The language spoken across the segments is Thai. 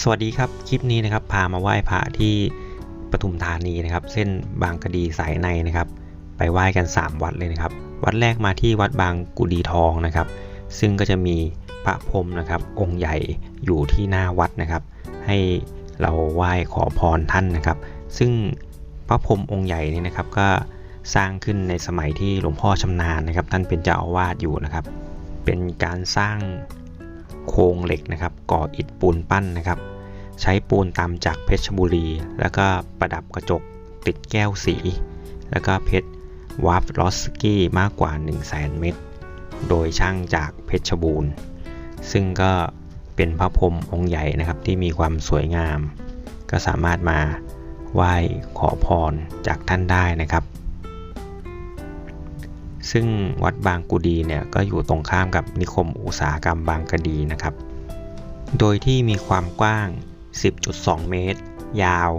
สวัสดีครับ คลิปนี้นะครับพามาไหว้พระที่ปทุมธานีนะครับ เส้นบางกะดีสายในนะครับ ไปไหว้กัน 3 วัดเลยนะครับ วัดแรกมาที่วัดบางกุดีทองนะครับ ซึ่งก็จะมีพระพรมนะครับ องค์ใหญ่อยู่ที่หน้าวัดนะครับ ให้เราไหว้ขอพรท่านนะครับ ซึ่งพระพรมองค์ใหญ่นี่นะครับก็สร้างขึ้นในสมัยที่หลวงพ่อชำนาญนะครับ ท่านเป็นเจ้าอาวาสอยู่นะครับ เป็นการสร้าง โครงเหล็กนะครับ ก่ออิฐปูนปั้นนะครับ ใช้ปูนตามจากเพชรบุรี แล้วก็ประดับกระจกติดแก้วสี แล้วก็เพชรวาฟลอสกี้มากกว่า 1 0 0 0 0แสนเม็ดโดยช่างจากเพชรบูรณ์ ซึ่งก็เป็นพระพรหมองค์ใหญ่นะครับที่มีความสวยงาม ก็สามารถมาไหว้ขอพรจากท่านได้นะครับ ซึ่งวัดบางกุดีเนี่ยก็อยู่ตรงข้ามกับนิคมอุตสาหกรรมบางกะดีนะครับ โดยที่มีความกว้าง 10.2 เมตร ยาว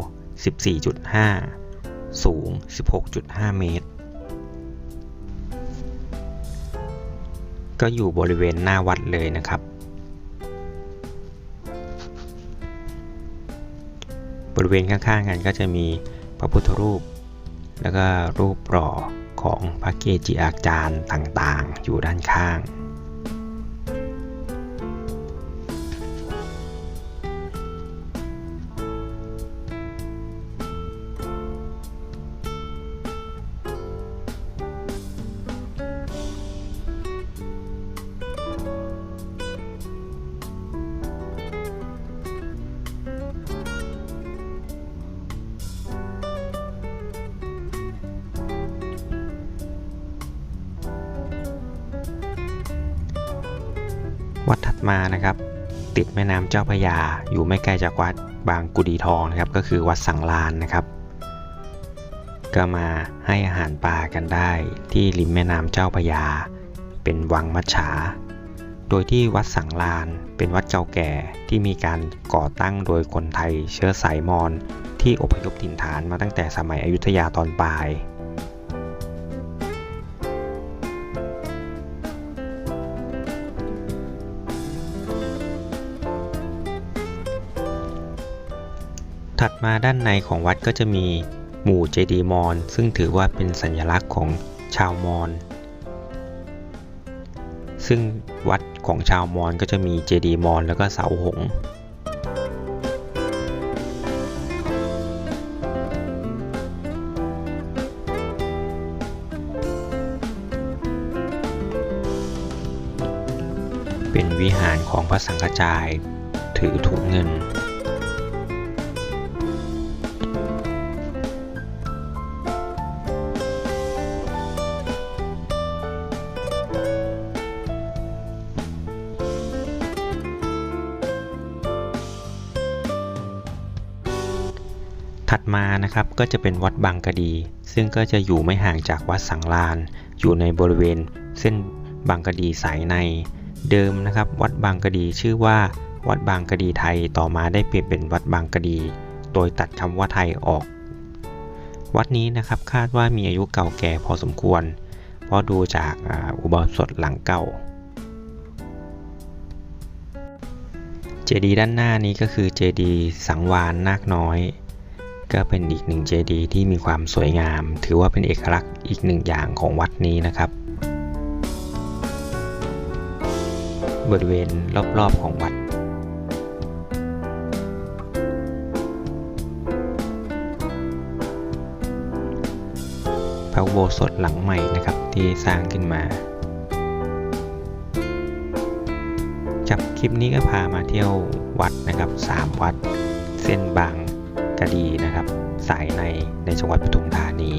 14.5 สูง 16.5 เมตร ก็อยู่บริเวณหน้าวัดเลยนะครับ บริเวณข้างๆกันก็จะมีพระพุทธรูป แล้วก็รูปหล่อ ของพระเกจิอาจารย์ต่างๆ อยู่ด้านข้าง วัดถัดมานะครับ ติดแม่น้ำเจ้าพระยา อยู่ไม่ไกลจากวัดบางกุดีทองนะครับ ก็คือวัดสังลานนะครับ ก็มาให้อาหารปลากันได้ที่ริมแม่น้ำเจ้าพระยา เป็นวังมัจฉา โดยที่วัดสังลานเป็นวัดเก่าแก่ที่มีการก่อตั้งโดยคนไทยเชื้อสายมอญที่อพยพถิ่นฐานมาตั้งแต่สมัยอยุธยาตอนปลาย ถัดมาด้านในของวัดก็จะมีหมู่เจดีมอญซึ่งถือว่าเป็นสัญลักษณ์ของชาวมอญซึ่งวัดของชาวมอญก็จะมีเจดีมอญแล้วก็เสาหงเป็นวิหารของพระสังฆจาย ถือถุงเงิน ถัดมานะครับก็จะเป็นวัดบางกะดี ซึ่งก็จะอยู่ไม่ห่างจากวัดสังลาน อยู่ในบริเวณเส้นบางกะดีสายใน เดิมนะครับวัดบางกะดีชื่อว่าวัดบางกะดีไทยต่อมาได้เปลี่ยนเป็นวัดบางกะดี โดยตัดคำว่าไทยออก วัดนี้นะครับคาดว่ามีอายุเก่าแก่พอสมควร เพราะดูจากอาอุโบสถหลังเก่า เจดีย์ด้านหน้านี้ก็คือเจดีย์สังวานนาคน้อย ก็เป็นอีกหนึ่งเจดีย์ที่มีความสวยงาม ถือว่าเป็นเอกลักษณ์อีกหนึ่งอย่างของวัดนี้นะครับ บริเวณรอบๆของวัด พระอุโบสถหลังใหม่นะครับที่สร้างขึ้นมาจับคลิปนี้ก็พามาเที่ยววัดนะครับ 3 วัด เส้นบาง กะดีนะครับ สายในในจังหวัดปทุมธานี